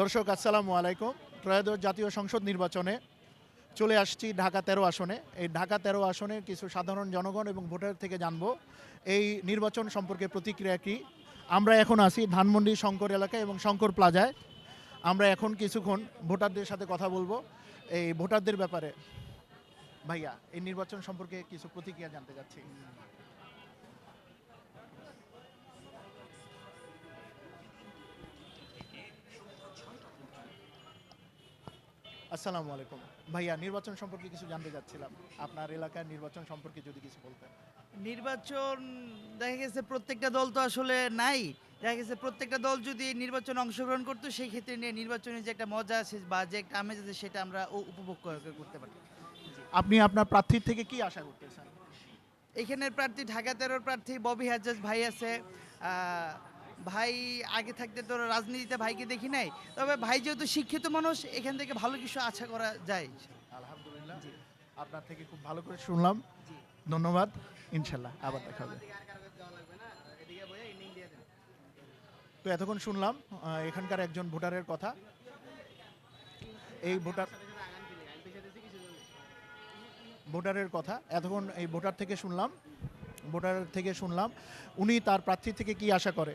দর্শক, আসসালামু আলাইকুম। ত্রয়োদশ জাতীয় সংসদ নির্বাচনে চলে আসছি ঢাকা তেরো আসনে। এই ঢাকা তেরো আসনে কিছু সাধারণ জনগণ এবং ভোটার থেকে জানব, এই নির্বাচন সম্পর্কে প্রতিক্রিয়া কী? আমরা এখন আছি ধানমন্ডি শঙ্কর এলাকায় এবং শঙ্কর প্লাজায়। আমরা এখন কিছুক্ষণ ভোটারদের সাথে কথা বলব। এই ভোটারদের ব্যাপারে ভাইয়া, এই নির্বাচন সম্পর্কে কিছু প্রতিক্রিয়া জানতে চাচ্ছি। আসসালামু আলাইকুম। ভাইয়া নির্বাচন সম্পর্কে কিছু জানতে চাচ্ছিলাম। আপনার এলাকার নির্বাচন সম্পর্কে যদি কিছু বলতেন। নির্বাচন দেখা গেছে প্রত্যেকটা দল তো আসলে নাই। দেখা গেছে প্রত্যেকটা দল যদি নির্বাচনে অংশগ্রহণ করতো সেই ক্ষেত্রে নিয়ে নির্বাচনে যে একটা মজা আছে বা যে একটা আমেজ আছে সেটা আমরা উপভোগ করতে পারি। আপনি আপনার প্রার্থীর থেকে কি আশা করতেছেন? এখানের প্রার্থী ঢাকা তেরোর প্রার্থী ববি হাজ্জাজ ভাই আছে। ভাই আগে থাকতে তো রাজনীতিতে ভাইকে দেখি নাই। তবে ভাই যেহেতু শিক্ষিত মানুষ এখান থেকে ভালো কিছু আশা করা যায়। আলহামদুলিল্লাহ। আপনার থেকে খুব ভালো করে শুনলাম। ধন্যবাদ। ইনশাল্লাহ আবার দেখা হবে। তো এতক্ষণ শুনলাম এখানকার একজন ভোটারের কথা। এই ভোটার ভোটারের কথা। এতক্ষণ এই ভোটার থেকে শুনলাম। ভোটার থেকে শুনলাম। উনি তার প্রার্থী থেকে কি আশা করে?